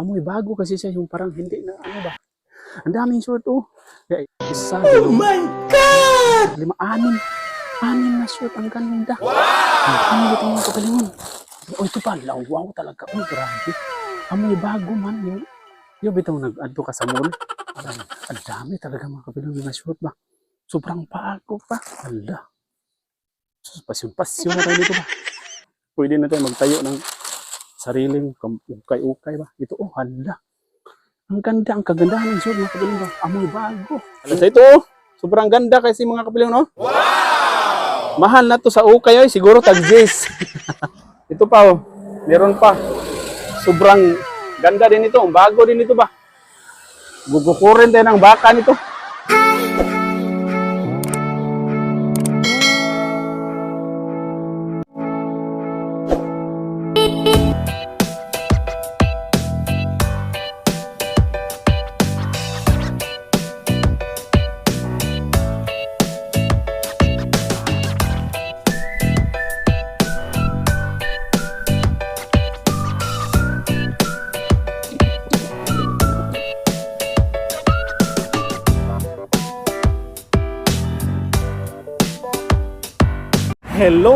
Amoy bago kasi siya yung parang hindi na ano ba. Ang daming short oh. Isa, oh my God! Lima, anim. Anim na short. Ang ganda. Wow! Ano dito mga kapalingon? Oh, ito pa. Lawaw talaga. Oh, grabe. Amoy bago man. Yung, yung bitaw nag-adto ka sa mall. Ang, ang dami talaga mga kapalingon na short ba. Sobrang bago pa. Hala. Pasyon-pasyon na tayo dito ba. Pwede na tayo magtayo ng sariling ukay-ukay ba. Ito, oh, hala. Ang ganda, ang kagandahan ng short mga kapiling ba. Amoy bago. Hala sa ito, oh. Sobrang ganda kasi mga kapiling, no? Wow! Mahal na to sa ukay, ay. Siguro tag-Jays. ito pa, oh. Meron pa. Sobrang ganda din ito. Bago din ito ba. Gugukurin tayo ng baka nito.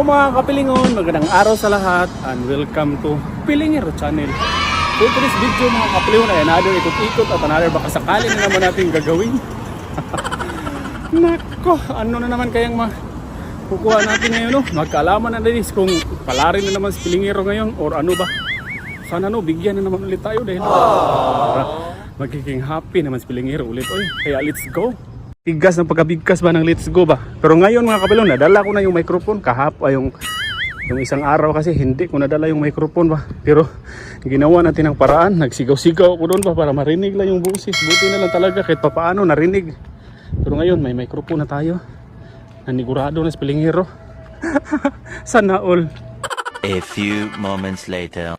Mga kapilingon, magandang araw sa lahat and welcome to Pilingero Channel. So today's video mga kapilingon ay another ikot-ikot at another baka sakali na naman natin gagawin. Nako, ano na naman kayang ma kukuha natin ngayon no? Magkaalaman na din is kung palarin na naman si Pilingero ngayon or ano ba. Sana no, bigyan na naman ulit tayo dahil para magiging happy naman si Pilingero ulit. Oy, kaya let's go! Tigas ng pagkabigkas ba ng let's go ba? Pero ngayon mga kapilon, nadala ko na yung microphone kahap ay yung yung isang araw kasi hindi ko nadala yung microphone ba. Pero ginawa natin ang paraan, nagsigaw-sigaw ako doon ba para marinig lang yung busis. Buti na lang talaga kahit papaano narinig. Pero ngayon may microphone na tayo. Nanigurado na si Pilingero. Sana all. A few moments later.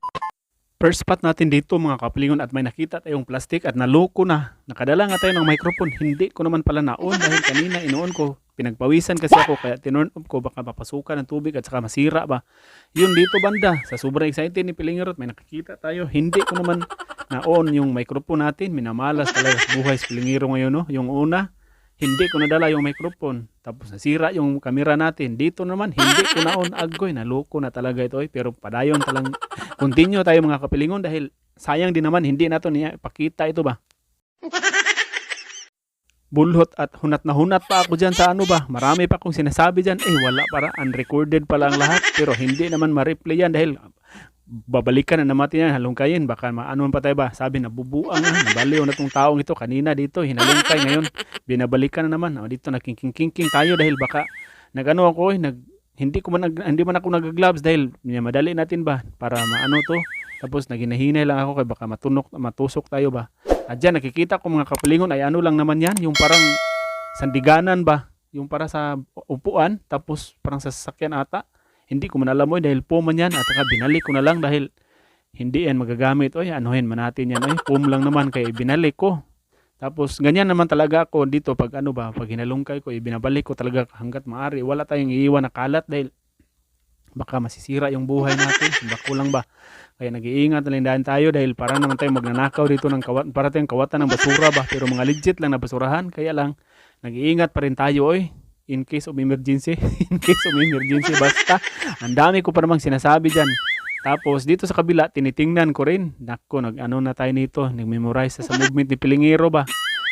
First spot natin dito mga kapilingon at may nakita tayong plastic at naloko na. Nakadala nga tayo ng microphone. Hindi ko naman pala naon dahil kanina inoon ko. Pinagpawisan kasi ako kaya tinurn off ko baka mapasukan ng tubig at saka masira ba. Yun dito banda. Sa sobrang excited ni Pilingero at may nakikita tayo. Hindi ko naman naon yung microphone natin. Minamalas talaga buhay si Pilingero ngayon. No? Yung una, hindi ko nadala yung microphone. Tapos nasira yung camera natin. Dito naman, hindi ko naon agoy. Naloko na talaga ito. Eh. Pero padayon talang continue tayo mga kapilingon dahil sayang din naman hindi nato niya ipakita ito ba. Bulhot at hunat na hunat pa ako dyan sa ano ba. Marami pa akong sinasabi dyan. Eh wala para unrecorded pala ang lahat. Pero hindi naman ma-replay yan dahil babalikan na naman yan halungkayin. Baka maano pa tayo ba. Sabi na bubuang na. Nabaliw na tong taong ito kanina dito. Hinalungkay ngayon. Binabalikan na naman. O, dito nagkingking-kingking tayo dahil baka nagano ako eh. Nag, hindi ko man hindi man ako nag-gloves dahil madali natin ba para maano to. Tapos naginahinay lang ako kay baka matunok matusok tayo ba. At dyan nakikita ko mga kapalingon ay ano lang naman yan, yung parang sandiganan ba, yung para sa upuan, tapos parang sa sasakyan ata. Hindi ko man alam mo dahil po man yan at saka binalik ko na lang dahil hindi yan magagamit. Oy, anuhin man natin yan. Oy, pum lang naman kaya binalik ko. Tapos ganyan naman talaga ako dito pag ano ba, pag hinalungkay ko, ibinabalik ko talaga hanggat maaari. Wala tayong iiwan na kalat dahil baka masisira yung buhay natin. Bako lang ba? Kaya nag-iingat na lang tayo dahil para naman tayo magnanakaw dito ng kawat, para tayong kawatan ng basura ba. Pero mga legit lang na basurahan. Kaya lang, nag-iingat pa rin tayo oy. In case of emergency. In case of emergency. Basta, ang dami ko pa namang sinasabi dyan. Tapos dito sa kabila, tinitingnan ko rin. Nako, nag-ano na tayo nito. Nag-memorize sa movement ni Pilingero ba.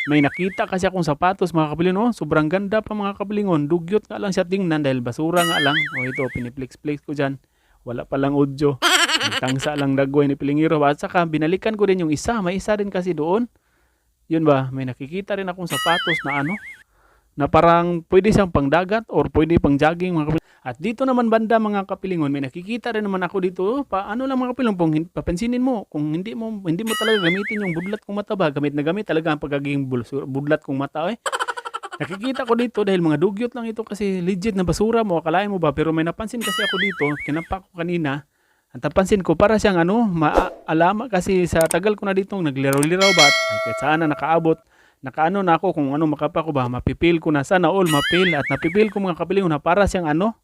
May nakita kasi akong sapatos mga kapilingon. Sobrang ganda pa mga kapilingon. Dugyot nga lang siya tingnan dahil basura nga lang. O ito, piniplex-plex ko dyan. Wala palang audio. Nagtangsa lang dagway ni Pilingiro. At saka binalikan ko din yung isa. May isa rin kasi doon. Yun ba, may nakikita rin akong sapatos na ano. Na parang pwede siyang pangdagat or pwede pang jogging mga kapilingon. At dito naman banda mga kapilingon, may nakikita rin naman ako dito. oh, Pa, ano lang mga kapilingon, papansinin mo. Kung hindi mo hindi mo talaga gamitin yung budlat kong mata ba, gamit na gamit talaga ang bul- budlat kong mata. Eh. Nakikita ko dito dahil mga dugyot lang ito kasi legit na basura mo, akalain mo ba? Pero may napansin kasi ako dito, kinampak ko kanina. Ang napansin ko, para siyang ano, maalama kasi sa tagal ko na dito, nagliraw-liraw ba? At kahit saan na nakaabot, nakaano na ako kung ano makapa ko ba, mapipil ko na sana all mapil. At napipil ko mga kapiling na para siyang ano,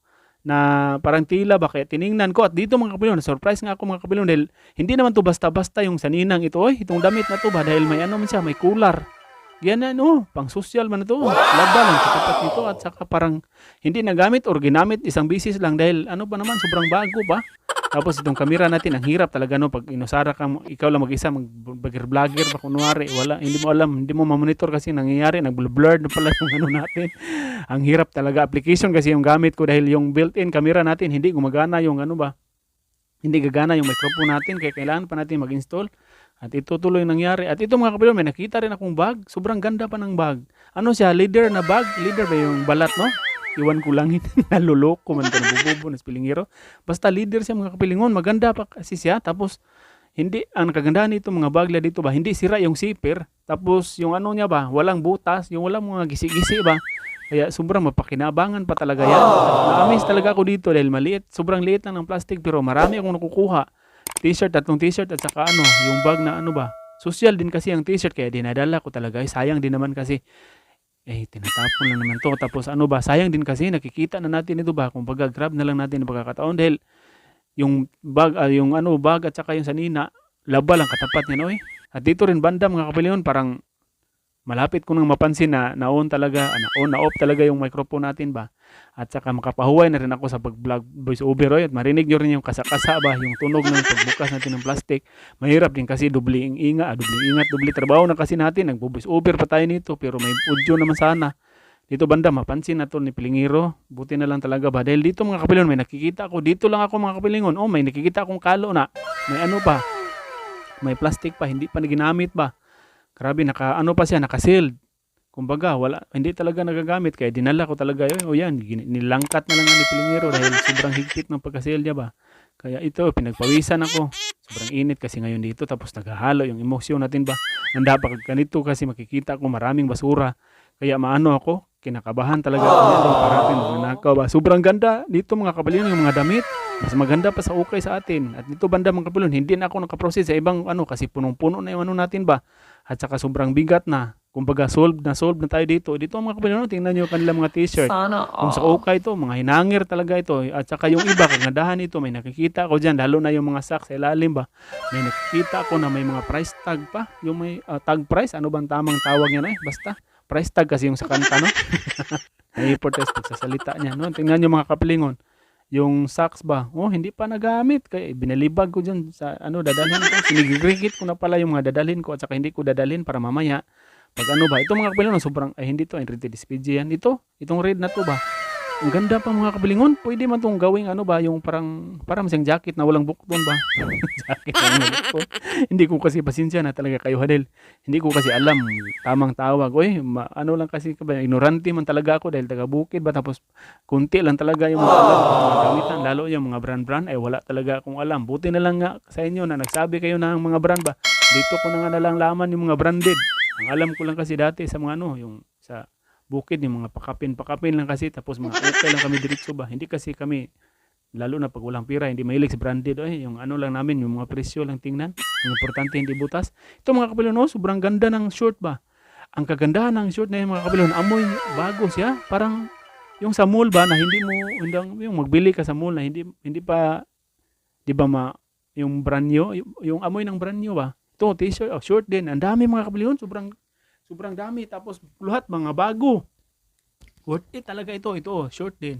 na parang tila ba kaya tiningnan ko. At dito mga kapilyon na surprise nga ako mga kapilyon dahil hindi naman to basta-basta yung saninang ito. Oy itong damit na to ba? Dahil may ano man siya may cooler yan na no? Pang social man na to. Laba lang katapat nito at saka parang hindi nagamit or ginamit isang bisis lang dahil ano pa naman sobrang bago pa tapos itong kamera natin ang hirap talaga no? Pag inusara ka ikaw lang mag-isa mag vlogger vlogger pa kunwari wala hindi mo alam hindi mo ma-monitor kasi nangyayari nag-blur na pala yung ano natin. Ang hirap talaga. Application kasi yung gamit ko dahil yung built-in camera natin hindi gumagana yung ano ba? Hindi gagana yung microphone natin kaya kailangan pa natin mag-install. At ito tuloy nangyari. At ito mga kapatid may nakita rin akong bag. Sobrang ganda pa ng bag. Ano siya? Leader na bag? Leader ba yung balat no iwan ko lang naluloko man ito nabububo na spilingero basta leader siya mga kapilingon maganda pa kasi siya. Tapos hindi ang kagandahan nito mga bagla dito ba hindi sira yung zipper tapos yung ano niya ba walang butas yung walang mga gisi-gisi ba. Kaya sobrang mapakinabangan pa talaga yan. Na-amaze talaga ako dito dahil maliit. Sobrang liit lang ng plastic pero marami akong nakukuha. T-shirt tatlong t-shirt at saka ano yung bag na ano ba. Social din kasi ang t-shirt kaya dinadala ko talaga. Eh, sayang din naman kasi eh tinatapon lang naman to. Tapos ano ba sayang din kasi nakikita na natin ito ba? Kung baga grab na lang natin ang pagkakataon dahil yung bag ah, yung ano bag at saka yung sanina laba lang katapat niya no eh. At dito rin banda mga kapilyon parang malapit ko nang mapansin na na-on talaga ah, na-on na-off talaga yung microphone natin ba? At saka makapahuway na rin ako sa pag-vlog voice over at marinig nyo rin yung kasakasa ba yung tunog ng pagbukas natin ng plastic. Mahirap din kasi dubli ang inga ah, ingat dubli trabaho na kasi natin. Nagbo-voice over pa tayo nito pero may audio naman sana. Dito banda mapansin na to ni Pilingiro. Buti na lang talaga ba? Dahil dito mga kapilingon may nakikita ako. Dito lang ako mga kapilingon. Oh may nakikita akong kalo na. May ano pa may plastic pa hindi pa na ginamit ba grabe naka ano pa siya naka-sealed. Kumbaga wala hindi talaga nagagamit. Kaya dinala ko talaga yun. O yan nilangkat na lang ni Pilingiro dahil sobrang higpit ng pagka-seal niya ba. Kaya ito pinagpawisan ako. Sobrang init kasi ngayon dito tapos naghahalo yung emosyon natin ba. Handa pa ganito kasi makikita ko maraming basura. Kaya maano ako kinakabahan talaga ako nito parating magnanakaw ba. Sobrang ganda dito mga kabalyon yung mga damit mas maganda pa sa ukay sa atin at dito banda mga kabalyon hindi na ako nakaprocess sa ibang ano kasi punong-puno na yung ano natin ba at saka sobrang bigat na kumbaga solved na solved na tayo dito dito mga kabalyon tingnan nyo yung kanilang mga t-shirt Sana kung sa all. ukay ito, mga hinangir talaga ito. At saka yung iba, kagandahan ito, may nakikita ko dyan, lalo na yung mga socks sa ilalim ba. May nakikita ko na may mga price tag pa. Yung may ah, tag price, ano bang tamang tawag niya na eh? Basta, price tag kasi yung sa kanta, no? Nai-protest pag sa salita niya, no? Tingnan nyo mga kapilingon. Yung socks ba? Oh, hindi pa nagamit. Kaya binalibag ko dyan sa ano, dadalhin ko. Sinigigrikit ko na pala yung mga dadalhin ko at saka hindi ko dadalhin para mamaya pag ano ba, ito mga kapilingon, sobrang, ay hindi to, Enrique Dispigi yan. Ito, itong red na to ba? Ang ganda pa mga kapilingon. Pwede man tong gawing ano ba, yung parang, parang masang jacket na walang bukton ba? jacket na walang bukton. hindi ko kasi pasensya na talaga kayo Hadel. Hindi ko kasi alam tamang tawag. Oy, ma- ano lang kasi ignorante man talaga ako dahil taga bukid ba tapos kunti lang talaga yung mga alam mga gamitan lalo yung mga brand-brand ay wala talaga akong alam. Buti na lang nga sa inyo na nagsabi kayo ng mga brand ba. Dito ko na nga nalang laman yung mga branded. Ang alam ko lang kasi dati sa mga ano, yung bukid, yung mga pakapin-pakapin lang kasi, tapos mga okay lang kami diretso ba. Hindi kasi kami, lalo na pag walang pira, hindi mahilig sa branded. Ay, yung ano lang namin, yung mga presyo lang tingnan. Yung importante, hindi butas. Ito mga kapilon, oh, sobrang ganda ng short ba. Ang kagandahan ng short na yun, mga kapilon, amoy bago siya. Parang yung sa mall ba na hindi mo hindi, yung magbili ka sa mall na hindi hindi pa 'di ba ma yung brand new, yung, yung amoy ng brand new ba. Ito, t-shirt, oh, short din. Ang dami mga kapilyon, sobrang sobrang dami tapos lahat mga bago. Worth it talaga ito. Ito, oh, short din.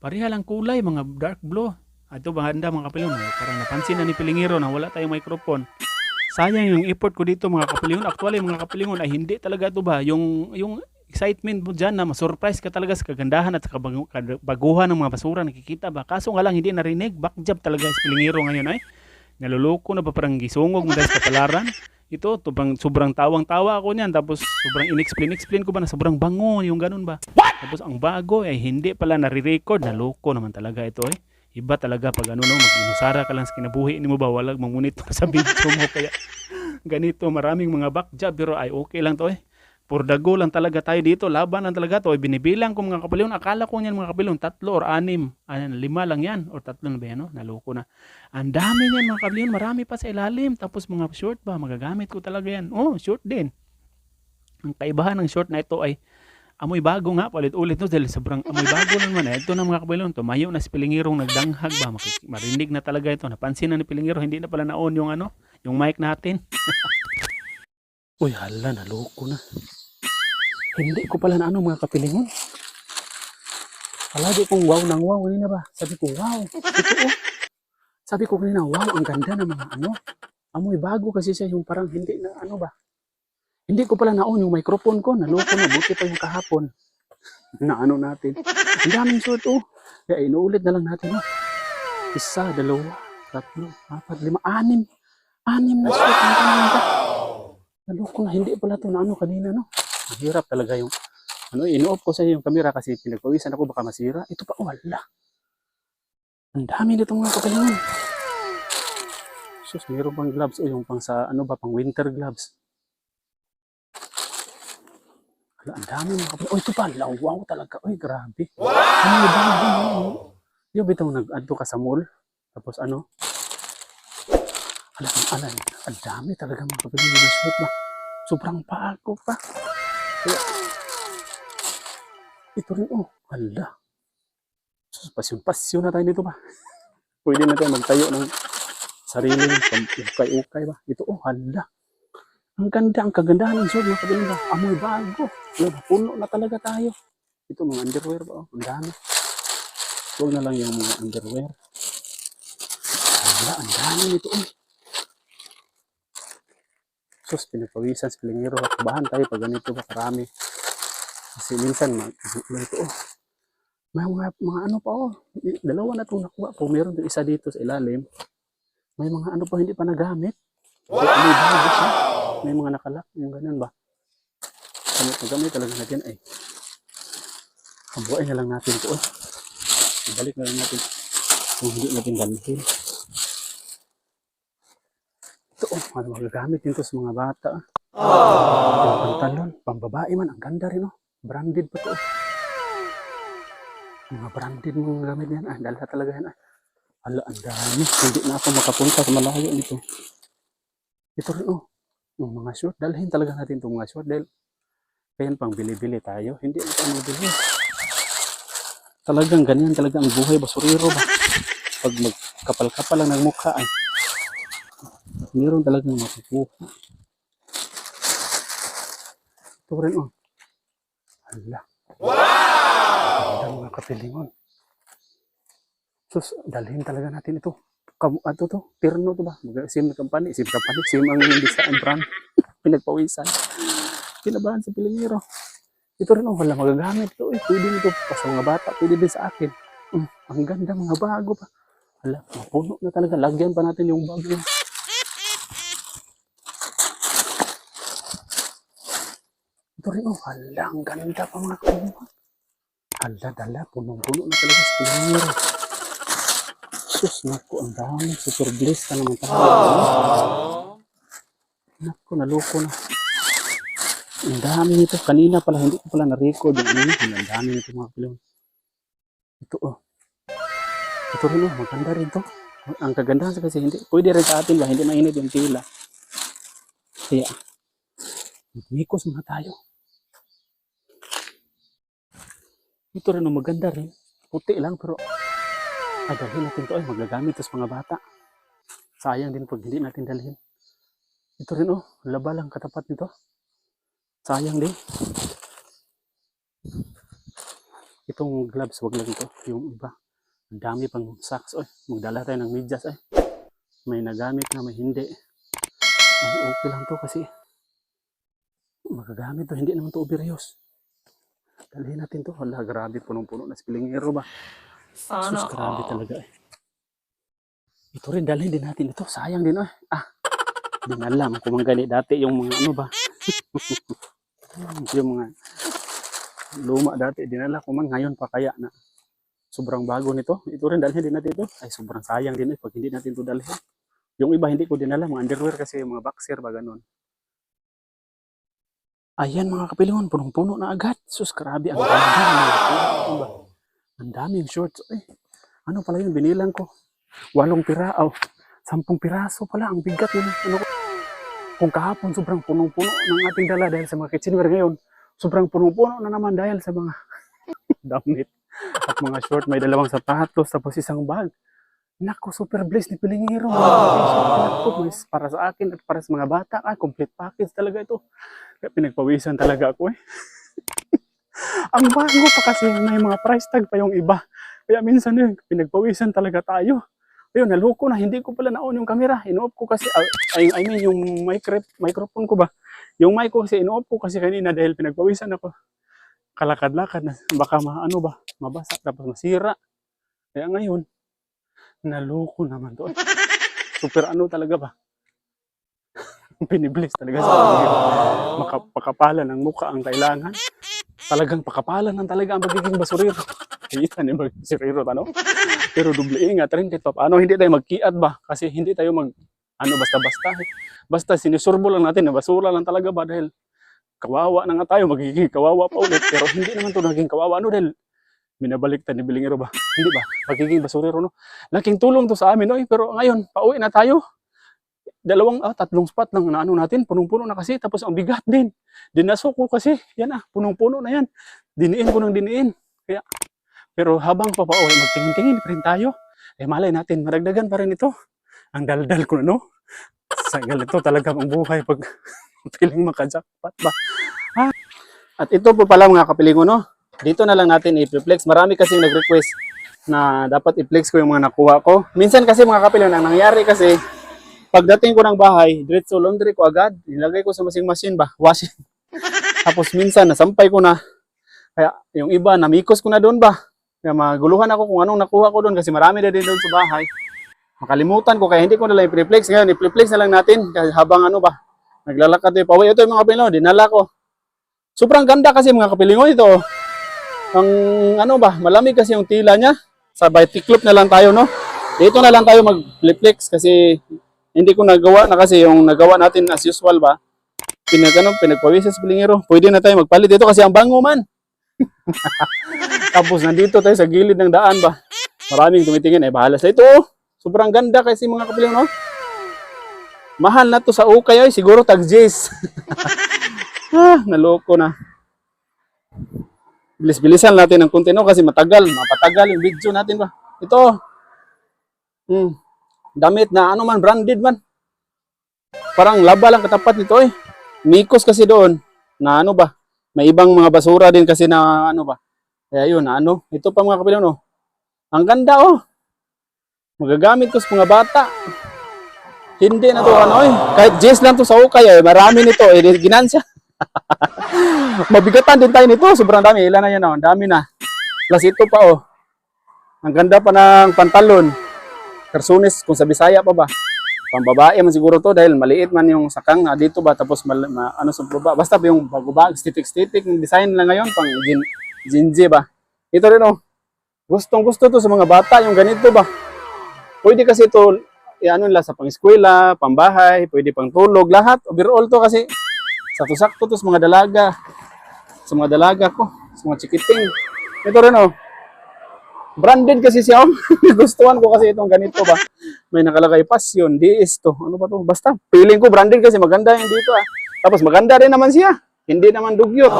Pareha lang kulay, mga dark blue. Ah, Ito ba handa mga kapilyon? Oh, Parang napansin na ni Pilingiro na wala tayong microphone. Sayang yung effort ko dito mga kapilyon. Actually mga kapilyon ay hindi talaga ito ba yung yung excitement mo dyan na ma-surprise ka talaga sa kagandahan at sa kabagu- kabaguhan ng mga basura nakikita ba kaso nga lang hindi narinig back job talaga sa pilingiro ngayon ay naluloko na ba parang gisungog mo dahil sa kapalaran ito to bang sobrang tawang-tawa ako niyan. Tapos sobrang inexplain explain ko ba na sobrang bango yung ganun ba? Tapos ang bago ay hindi pala nare-record. Naloko naman talaga ito eh. Iba talaga pag ano no mag-inusara ka lang sa kinabuhi ni mo ba walang mamonitor sa video mo. Kaya ganito maraming mga back job pero ay okay lang to eh Pur dago lang talaga tayo dito. Laban lang talaga to. Binibilang ko mga kapilyon. Akala ko niyan mga kapilyon. Tatlo or anim. Ano, lima lang yan. Or tatlo na ba yan? No? Naloko na. Ang dami niyan mga kapilyon. Marami pa sa ilalim. Tapos mga short ba? Magagamit ko talaga yan. Oh, short din. Ang kaibahan ng short na ito ay amoy bago nga palit-ulit no dahil sobrang amoy bago na naman eh. Ito na mga kabailon, tumayo na si Pilingirong nagdanghag ba, marinig na talaga ito. Napansin na ni Pilingiro, hindi na pala na-on yung ano, yung mic natin. Uy, hala, naloko na. Hindi ko pala na ano mga kapilingon. Palagi kong wow ng wow, kanina ba? Sabi ko, wow. Sabi ko kanina, wow, ang ganda ng mga ano. Amoy bago kasi siya yung parang hindi na ano ba. Hindi ko pala na-on yung microphone ko. Naloko na, buti pa yung kahapon. na ano natin. Ang daming short oh. Kaya inuulit na lang natin oh. Isa, dalawa, tatlo, apat, lima, anim. Anim na short. Ang. Naloko na, hindi pala to na ano kanina no. Ang hirap talaga yung ano, ino-off ko sa yung camera kasi pinagpawisan ako baka masira. Ito pa, wala. Ang dami nito mga kapalingon. Sus, mayroon pang gloves o yung pang sa ano ba, pang winter gloves. Wala, ang dami mga kapalingon. Oh, ito pa, la, wow talaga. Uy, grabe. Wow! Ano yung bago? Ano? Yung bitong nag-adto ka sa mall. Tapos ano? Alam, alam, ang dami talaga mga kapalingon. Yung suot ba? Sobrang bago pa. Ito rin, oh, hala. Pasyon-pasyon na tayo dito ba? Pwede na tayo magtayo ng sariling ukay-ukay ba? Ito, oh, hala. Ang ganda, ang kagandahan ng sword, mga kabilang ba? Amoy bago. Wala, puno na talaga tayo. Ito, mga underwear ba? Oh, ang dami. Huwag na lang yung mga underwear. Hala, ang dami nito, oh. Sus, pinapawisan sa pilingiro. Kabahan tayo pag ganito ba karami. Kasi minsan, mag, ito, oh. May mga, mga ano pa, oh. Dalawa na itong nakuha po. Meron din isa dito sa ilalim. May mga ano pa hindi pa nagamit. Wow! May bago siya. May mga nakalak. Yung ganun ba? Gamit na gamit talaga natin ay. Kabuhay na lang natin ito, oh. Ibalik na lang natin. Kung hindi natin gamitin. Ito, oh. Ano magagamit din to sa mga bata. Yung pantalon. Pambabae man. Ang ganda rin, oh. Branded pa to. Mga branded mong gamit yan. Ah, dala talaga yan. Ah. Hala, ang dami. Hindi na ako makapunta sa malayo dito. Ito rin, oh. Yung mga short. Dalhin talaga natin itong mga short. Dahil, kaya pang bili-bili tayo. Hindi na tayo magbili. Talagang ganyan talaga ang buhay. Basuriro ba? Pag magkapal-kapal lang ng mukha ay meron talagang makukuha. Ito rin, oh. Hala. Wow! mga kapilingon. Sus, dalhin talaga natin ito. Kam ato to, Tirno to ba? Mag sim company, sim company, sim ang design brand. Pinagpawisan. Kinabahan sa Pilingiro. Ito rin, oh, wala magagamit to. Eh, pwede nito pa sa mga bata, pwede din sa akin. Mm, ang ganda, mga bago pa. Hala, mapuno na talaga. Lagyan pa natin yung bago. Ito rin, oh, hala, ang ganda pa mga kapilingon. Hala, dala, punong-puno na talaga sa Pilingiro. Sus, naku, ang dami. Super blessed ka naman tayo. Naku, naluko na. Ang dami nito. Kanina pala, hindi ko pala na-record ano. Ang dami nito mga pilon. Ito, oh. Ito rin, oh. Maganda rin to. Ang kagandahan kasi hindi. Pwede rin sa atin ba, hindi mainit yung tila. Kaya, mikos muna tayo. Ito rin, oh, maganda rin. Puti lang, pero ay, dalhin natin to. Ay, magagamit sa mga bata. Sayang din pag hindi natin dalhin. Ito rin, oh. Laba lang katapat nito. Sayang din. Itong gloves, wag lang ito. Yung iba. Ang dami pang socks. Oy, magdala tayo ng medyas. Ay, may nagamit na, may hindi. Ay, okay lang to kasi magagamit to. Hindi naman to overuse. Dalhin natin to. Wala, grabe. Punong-puno na si Pilingero ba? Sana Sus, grabe talaga eh. Ito rin, dalhin din natin ito. Sayang din eh. Ah, di na alam kung mga gani dati yung mga ano ba. yung mga luma dati, dinala ko man ngayon pa kaya na sobrang bago nito. Ito rin, dalhin din natin ito. Ay, sobrang sayang din eh pag hindi natin ito dalhin. Yung iba hindi ko dinala, mga underwear kasi mga boxer ba ganun. Ayan mga kapilingon, punong-puno na agad. Sus, grabe, ang ganda. Ano ba? Ang daming shorts. Eh, ano pala yun? Binilang ko. Walong pira. Oh, sampung piraso pala. Ang bigat yun. Ano, ko- kung kahapon sobrang punong-puno ng ating dala dahil sa mga kitchenware ngayon, sobrang puno-puno na naman dahil sa mga damit at mga short. May dalawang sapatos tapos isang bag. Naku, super blessed ni Pilingero. Naku, may para sa akin at para sa mga bata. Ah, complete package talaga ito. Pinagpawisan talaga ako eh. Ang bago pa kasi may mga price tag pa yung iba. Kaya minsan eh, pinagpawisan talaga tayo. Ayun, naluko na. Hindi ko pala na-on yung camera. Ino-off ko kasi, ah, I, I mean, yung micro, microphone ko ba? Yung mic ko kasi ino-off ko kasi kanina dahil pinagpawisan ako. Kalakad-lakad na. Baka ma, ano ba, mabasa tapos masira. Kaya ngayon, naluko naman to. Super ano talaga ba? Pinibless talaga sa Pilingero. Makapakapalan ng mukha ang kailangan. Talagang pakapalan ng talaga ang magiging basurero. Kita ni basurero, ano? Pero doble ingat rin kahit paano hindi tayo magkiat ba? Kasi hindi tayo mag ano basta-basta. Basta sinisurbo lang natin na basura lang talaga ba dahil kawawa na nga tayo, magiging kawawa pa ulit. Pero hindi naman to naging kawawa ano dahil minabaliktad ni Bilingero ba? Hindi ba? Magiging basurero no? Laking tulong to sa amin no? Pero ngayon, pauwi na tayo. Dalawang, ah, tatlong spot lang na ano natin, punong-puno na kasi. Tapos ang bigat din. Dinasok ko kasi, yan ah, punong-puno na yan. Diniin ko ng diniin. Kaya, pero habang papauwi, magtingin-tingin pa rin tayo. Eh malay natin, maragdagan pa rin ito. Ang daldal ko no? Sa ganito talaga ang buhay pag piling makajakpat ba. Ah. At ito po pala mga kapilingo no. Dito na lang natin i-flex. Marami kasing nag-request na dapat i-flex ko yung mga nakuha ko. Minsan kasi mga kapilingo, ang nangyari kasi pagdating ko ng bahay, diretso laundry ko agad. Nilagay ko sa washing machine ba? Washing. Tapos minsan nasampay ko na. Kaya yung iba, namikos ko na doon ba? Kaya maguluhan ako kung anong nakuha ko doon kasi marami na din doon sa bahay. Makalimutan ko kaya hindi ko na lang i-flex. Ngayon, i-flex na lang natin kasi habang ano ba, naglalakad tayo pauwi. Ito yung mga kapilingo, dinala ko. Sobrang ganda kasi mga kapilingo ito. Ang ano ba, malamig kasi yung tila niya. Sabay tiklop na lang tayo, no? Dito na lang tayo mag-flex kasi hindi ko nagawa na kasi yung nagawa natin as usual ba. Pinag ano, pinagpawisis bilingero. Pwede na tayo magpalit dito kasi ang bango man. Tapos nandito tayo sa gilid ng daan ba. Maraming tumitingin eh bahala sa ito. oh. Sobrang ganda kasi mga kapiling no. Mahal na to sa ukay ay siguro tag ah, naloko na. Bilis-bilisan natin ng konti no kasi matagal, mapatagal yung video natin ba. Ito. Hmm. Damit na ano man branded man. Parang laba lang katapat nito eh. Mikos kasi doon na ano ba. May ibang mga basura din kasi na ano ba. Kaya yun, ano. Ito pa mga kapilang no. Ang ganda oh. Magagamit ko sa mga bata. Hindi na to ano eh. Kahit Jess lang to sa ukay eh. Marami nito eh. Ginansya. Mabigatan din tayo nito. Sobrang dami. Ilan na yan oh. Ang dami na. Plus ito pa oh. Ang ganda pa ng pantalon. Karsunis kung sa Bisaya pa ba. Pambabae man siguro to dahil maliit man yung sakang na dito ba tapos mal, ma- ano sa baba. Basta yung bagubag, stitik-stitik yung design lang ngayon pang gin, ginji ba. Ito rin oh. Gustong gusto to sa mga bata yung ganito ba. Pwede kasi ito ano nila sa pang-eskwela, pambahay, pwede pang tulog, lahat. Overall to kasi sakto-sakto to sa mga dalaga. Sa mga dalaga ko, sa mga chikiting. Ito rin oh. Branded kasi siya. Gustuhan ko kasi itong ganito ba. May nakalagay passion, DS to. Ano ba to? Basta, feeling ko branded kasi maganda yung dito ah. Tapos maganda rin naman siya. Hindi naman dugyot.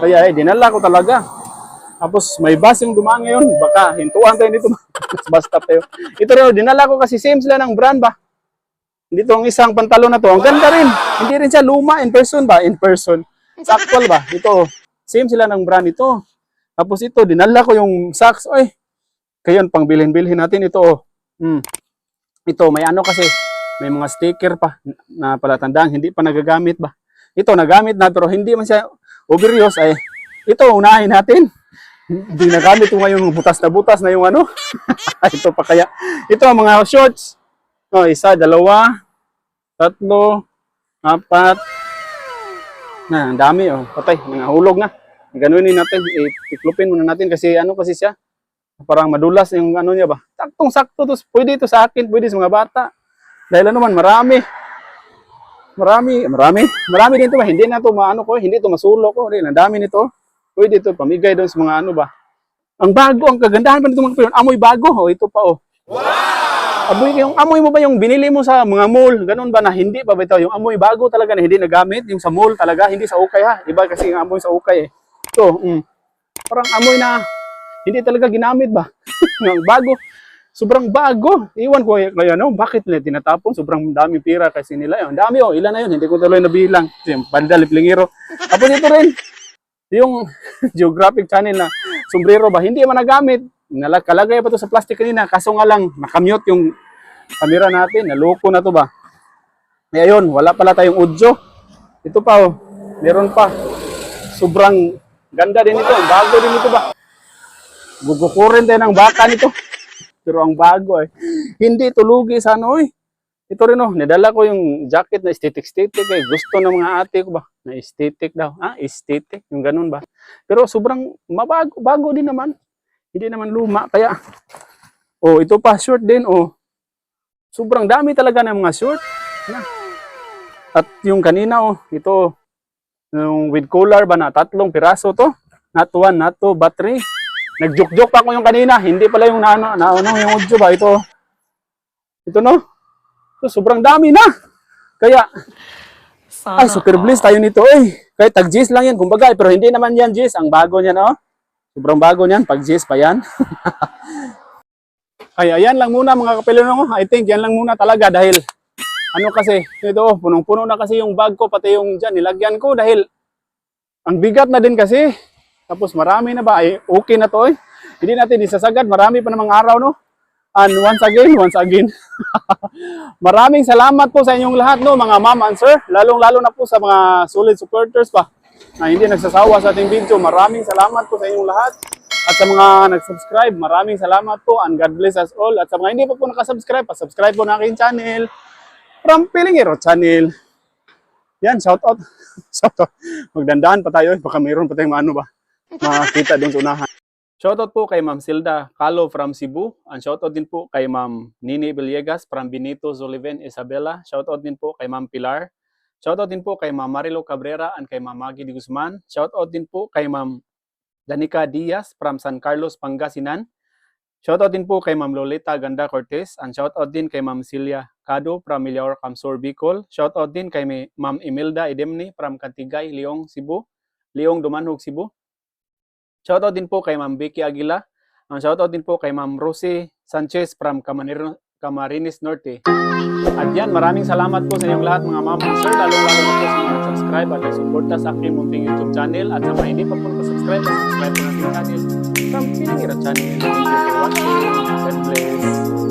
Kaya eh, dinala ko talaga. Tapos may bus yung dumaan ngayon. Baka hintuan tayo dito. stop tayo. Ito rin, dinala ko kasi same sila ng brand ba. Dito ang isang pantalon na to. Ang ganda rin. Hindi rin siya luma in person ba? In person. Sa actual ba? Ito. Same sila ng brand ito. Tapos ito, dinala ko yung socks. Oy, kayon pang bilhin-bilhin natin ito. Oh. Hmm. Ito, may ano kasi, may mga sticker pa na palatandaan, hindi pa nagagamit ba. Ito, nagamit na pero hindi man siya overuse. Ay, ito, unahin natin. Hindi nagamit ko ngayon butas na butas na yung ano. ito pa kaya. Ito, ang mga shorts. Oh, isa, dalawa, tatlo, apat. Na, ang dami oh. Patay, nangahulog na. Ganunin natin, itiklopin muna natin kasi ano kasi siya. Parang madulas yung ano niya ba. Saktong sakto to, pwede ito sa akin, pwede sa mga bata. Dahil ano man, marami. Marami, marami. Marami din ito ba, hindi na to maano ko, hindi to masulo ko. Rin, ang dami nito. Pwede ito, pamigay doon sa mga ano ba. Ang bago, ang kagandahan pa nito mga kapatid, amoy bago. Oh, ito pa oh. Wow! Amoy, yung amoy mo ba yung binili mo sa mga mall? Ganun ba na hindi ba ba ito? Yung amoy bago talaga na hindi nagamit, yung sa mall talaga, hindi sa ukay ha. Iba kasi yung amoy sa ukay eh. Ito, mm, parang amoy na hindi talaga ginamit ba? Yung bago. Sobrang bago. Iwan ko kaya no, bakit nila tinatapon? Sobrang dami pira kasi nila yun. Dami oh, ilan na yun? Hindi ko tuloy nabilang. Yung bandal, plingiro. Tapos ito rin, yung geographic channel na sombrero ba, hindi man nagamit. Nalag- Kalagay pa to sa plastic kanina, kaso nga lang, nakamute yung camera natin, naloko na to ba. Kaya yun, wala pala tayong audio. Ito pa oh, meron pa. Sobrang ganda din ito, ang bago din ito ba. Gugukurin tayo ng baka nito. Pero ang bago eh. Hindi tulugi sa ano eh. Ito rin oh, nadala ko yung jacket na aesthetic-aesthetic eh. Gusto ng mga ate ko ba? Na aesthetic daw. Ah, aesthetic. Yung ganun ba? Pero sobrang mabago, bago din naman. Hindi naman luma. Kaya, oh, ito pa, short din. Oh, sobrang dami talaga ng mga short. Na. At yung kanina, oh, ito, yung with collar ba na tatlong piraso to? Not one, not two, but three. Nagjuk-jok pa ako yung kanina. Hindi pala yung naano, naano yung audio ba? Ito, ito no? So, sobrang dami na. Kaya, Sana ay, super bliss tayo nito eh. Kahit tag G's lang yan, kumbaga. Pero hindi naman yan G's. Ang bago niyan, oh. Sobrang bago niyan. Pag G's pa yan. Kaya yan lang muna mga kapilino. I think yan lang muna talaga dahil ano kasi, ito, punong-puno na kasi yung bag ko, pati yung dyan, nilagyan ko dahil ang bigat na din kasi. Tapos marami na ba? Ay, okay na to eh. Hindi natin isasagad. Marami pa namang araw, no? And once again, once again, Maraming salamat po sa inyong lahat, no, mga ma'am and sir. Lalong-lalo na po sa mga solid supporters pa na hindi nagsasawa sa ating video. Maraming salamat po sa inyong lahat. At sa mga nag-subscribe, maraming salamat po and God bless us all. At sa mga hindi pa po nakasubscribe, pa-subscribe po na aking channel. From Pilingero Channel. Yan, shout out. shout out. Magdandahan pa tayo. Baka mayroon pa tayong ano ba. Makakita doon sa unahan. Shoutout po kay Ma'am Silda Calo from Cebu. And shoutout din po kay Ma'am Nini Villegas from Benito Sullivan Isabela. Shoutout din po kay Ma'am Pilar. Shoutout din po kay Ma'am Marilo Cabrera and kay Ma'am Maggie de Guzman. Shoutout din po kay Ma'am Danica Diaz from San Carlos, Pangasinan. Shoutout din po kay Ma'am Lolita Ganda Cortez and shoutout din kay Ma'am Celia Cado from Milior Camsor Bicol. Shoutout din kay Ma'am Imelda Edemni from Kantigay, Leong, Cebu. Leong Dumanhog, Cebu. Shoutout din po kay Ma'am Vicky Aguila. Ang shoutout din po kay Ma'am Rosie Sanchez from Camanir- Camarines Norte. At yan, maraming salamat po sa inyong lahat mga ma'am and sir, lalong-lalo na po sa mga subscribe at nagsuporta sa aking munting YouTube channel at sa mga hindi pa po subscribe, subscribe po natin channel from Pilingira Channel. Thank you for watching.